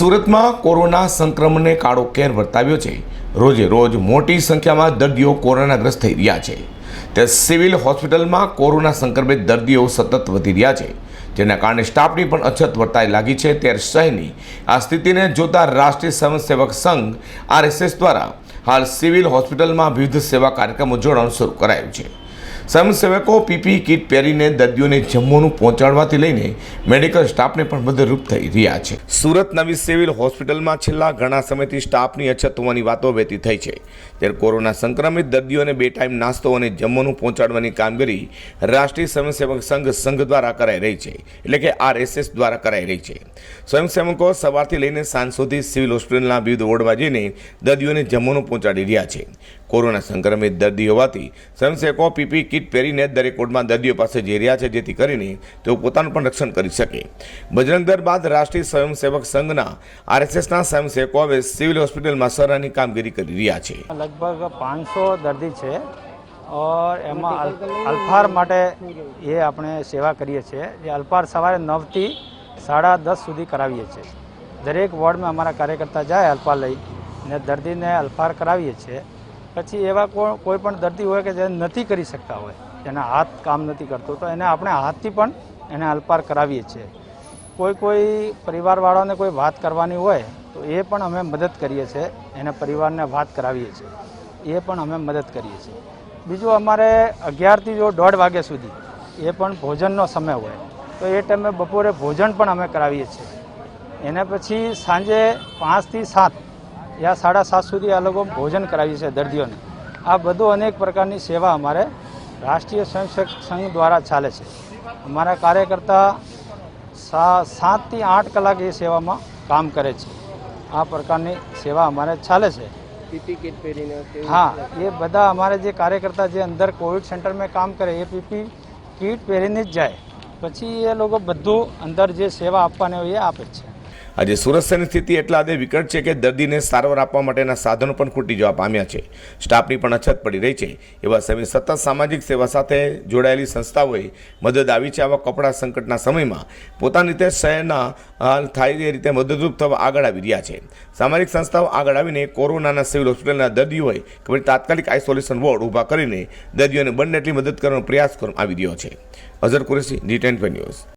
સુરતમાં કોરોના સંક્રમણને કાળો કેર વર્તાવ્યો છે. રોજે રોજ મોટી સંખ્યામાં દર્દીઓ કોરોનાગ્રસ્ત થઈ રહ્યા છે. તે સિવિલ હોસ્પિટલમાં કોરોના સંક્રમિત દર્દીઓ સતત વધી રહ્યા છે. જેના કારણે સ્ટાફની પણ અછત વર્તાઈ લાગી છે. ત્યારે શહેરની આ સ્થિતિને જોતા રાષ્ટ્રીય સ્વયંસેવક સંઘ આરએસએસ દ્વારા હાલ સિવિલ હોસ્પિટલમાં વિવિધ સેવા કાર્યક્રમો જોડાણ શરૂ કરાયું છે. સ્વયંસેવકો પીપી કીટ પહેરીને દર્દીઓને જમવાનું પહોંચાડવાથી લઈને મેડિકલ સ્ટાફને પણ મદદરૂપ થઈ રહ્યા છે. સુરત નવી સિવિલ હોસ્પિટલમાં છેલ્લા ઘણા સમયથી સ્ટાફની અછત હોવાની વાતો વહેતી થઈ છે. ત્યારે કોરોના સંક્રમિત દર્દીઓને બે ટાઈમ નાસ્તો અને જમવાનું પહોંચાડવાની કામગીરી રાષ્ટ્રીય સ્વયંસેવક સંઘ સંઘ દ્વારા કરાઈ રહી છે, એટલે કે આરએસએસ દ્વારા કરાઈ રહી છે. સ્વયંસેવકો સવારથી લઈને સાંજ સુધી સિવિલ હોસ્પિટલના વિવિધ વોર્ડમાં જઈને દર્દીઓને જમવાનું પહોંચાડી રહ્યા છે. કોરોના સંક્રમિત દર્દી હોવાથી સ્વયંસેવકો પીપી કીટ પહેરીને દરેક વોર્ડમાં દર્દીઓ પાસે જઈ રહ્યા છે, જેથી કરીને તેઓ પોતાનું પણ રક્ષણ કરી શકે. બજરંગ દર બાદ રાષ્ટ્રીય સ્વયંસેવક સંઘના આરએસએસના સ્વયંસેવકો હવે સિવિલ હોસ્પિટલમાં સરાહની કામગીરી કરી રહ્યા છે. લગભગ પાંચસો દર્દી છે ઓર એમાં અલ- અલ્ફાર માટે એ આપણે સેવા કરીએ છીએ. જે અલ્ફાર સવારે નવથી સાડા દસ સુધી કરાવીએ છીએ. દરેક વોર્ડમાં અમારા કાર્યકર્તા જાય અલ્ફાર લઈ ને દર્દીને અલ્ફાર કરાવીએ છીએ. પછી એવા કોઈ પણ દર્દી હોય કે જે નથી કરી શકતા હોય એના હાથ કામ નથી કરતો, તો એને આપણે હાથથી પણ એને અલપાર કરાવીએ છીએ. કોઈ કોઈ પરિવારવાળાને કોઈ વાત કરવાની હોય, તો એ પણ અમે મદદ કરીએ છીએ, એના પરિવારને વાત કરાવીએ છીએ. એ પણ અમે મદદ કરીએ છીએ. બીજું અમારે અગિયારથી જો દોઢ વાગ્યા સુધી એ પણ ભોજનનો સમય હોય, તો એ ટાઈમે બપોરે ભોજન પણ અમે કરાવીએ છીએ. એના પછી સાંજે પાંચથી સાત યા સાડા સાત સુધી આ લોકો ભોજન કરાવીએ છીએ દર્દીઓને. આ બધું અનેક પ્રકારની સેવા અમારે રાષ્ટ્રીય સ્વયંસેવક સંઘ દ્વારા ચાલે છે. અમારા કાર્યકર્તા સાતથી આઠ કલાક એ સેવામાં કામ કરે છે. આ પ્રકારની સેવા અમારે ચાલે છે. હા એ બધા અમારે જે કાર્યકર્તા જે અંદર કોવિડ સેન્ટરમાં કામ કરે એ પીપી કીટ પહેરીને જ જાય. પછી એ લોકો બધું અંદર જે સેવા આપવાની હોય એ આપે જ છે. આજે સુરત શહેરની સ્થિતિ એટલા હદે વિકટ છે કે દર્દીને સારવાર આપવા માટેના સાધનો પણ ખૂટી જવા પામ્યા છે. સ્ટાફની પણ અછત પડી રહી છે. એવા સમયે સતત સામાજિક સેવા સાથે જોડાયેલી સંસ્થાઓએ મદદ આવી છે. આવા કપડા સંકટના સમયમાં પોતાની રીતે શહેરના હાલ થાય એ રીતે મદદરૂપ થવા આગળ આવી રહ્યા છે. સામાજિક સંસ્થાઓ આગળ આવીને કોરોનાના સિવિલ હોસ્પિટલના દર્દીઓ હોય કે પછી તાત્કાલિક આઇસોલેશન વોર્ડ ઊભા કરીને દર્દીઓને બંને એટલી મદદ કરવાનો પ્રયાસ કરવામાં આવી રહ્યો છે. Azhar Qureshi D ten news.